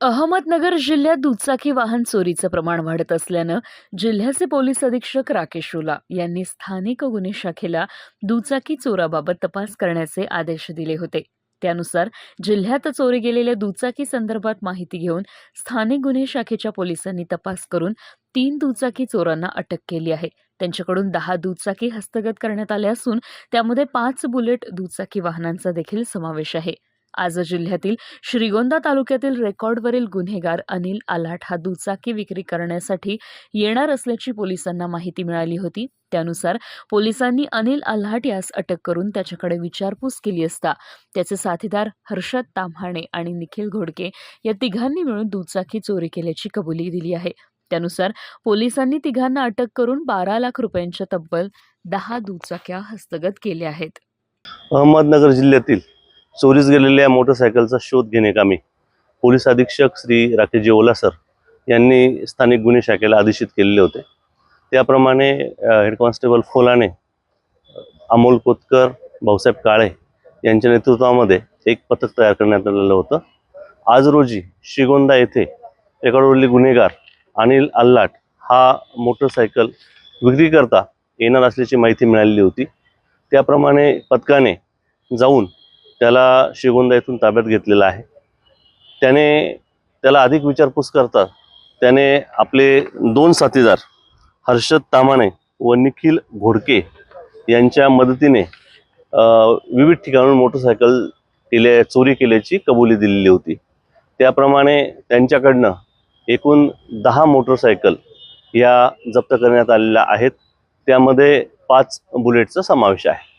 अहमदनगर जिल्ह्यात दुचाकी वाहन चोरीचं प्रमाण वाढत असल्यानं जिल्ह्याचे पोलीस अधीक्षक राकेश उला यांनी स्थानिक गुन्हे शाखेला दुचाकी चोराबाबत तपास करण्याचे आदेश दिले होते. त्यानुसार जिल्ह्यात चोरी गेलेल्या दुचाकी संदर्भात माहिती घेऊन स्थानिक गुन्हे शाखेच्या पोलिसांनी तपास करून तीन दुचाकी चोरांना अटक केली आहे. त्यांच्याकडून दहा दुचाकी हस्तगत करण्यात आल्या असून त्यामध्ये पाच बुलेट दुचाकी वाहनांचा देखील समावेश आहे. आज जिल्ह्यातील श्रीगोंदा तालुक्यातील रेकॉर्डवरील गुन्हेगार अनिल आलाट हा दुचाकी विक्री करण्यासाठी येणार असल्याची पोलिसांना माहिती मिळाली होती. त्यानुसार पोलिसांनी अनिल आल्हाट यास अटक करून त्याच्याकडे विचारपूस केली असता. त्याचे साथीदार हर्षद ताम्हाणे आणि निखिल घोडके या तिघांनी मिळून दुचाकी चोरी केल्याची कबुली दिली आहे. त्यानुसार पोलिसांनी तिघांना अटक करून बारा लाख रुपयांच्या तब्बल दहा दुचाक्या हस्तगत केल्या आहेत. अहमदनगर जिल्ह्यातील चोरीस गेलेल्या मोटरसायकलचा शोध घेणे कामी. पोलीस अधीक्षक श्री राकेशजी ओलासर यांनी स्थानिक गुन्हे शाखेला आदेशित केलेले होते. त्याप्रमाणे हेड कॉन्स्टेबल फोलाने अमोल कोतकर भाऊसाहेब काळे यांच्या नेतृत्वामध्ये एक पथक तयार करण्यात आलेलं होतं. आज रोजी श्रीगोंदा येथे रेकॉर्डवरील गुन्हेगार अनिल अल्लाट हा मोटरसायकल विक्री करता येणार असल्याची माहिती मिळालेली होती. त्याप्रमाणे पथकाने जाऊन त्याला श्रीगोंदा येथून ताब्यात घेतलेला आहे. त्याने त्याला अधिक विचारपूस करता त्याने आपले दोन साथीदार हर्षद तामाणे व निखिल घोडके यांच्या मदतीने विविध ठिकाणून मोटरसायकल केल्या चोरी केल्याची कबुली दिलेली होती. त्याप्रमाणे त्यांच्याकडनं एकूण दहा मोटरसायकल या जप्त करण्यात आलेल्या आहेत. त्यामध्ये पाच बुलेटचा समावेश आहे.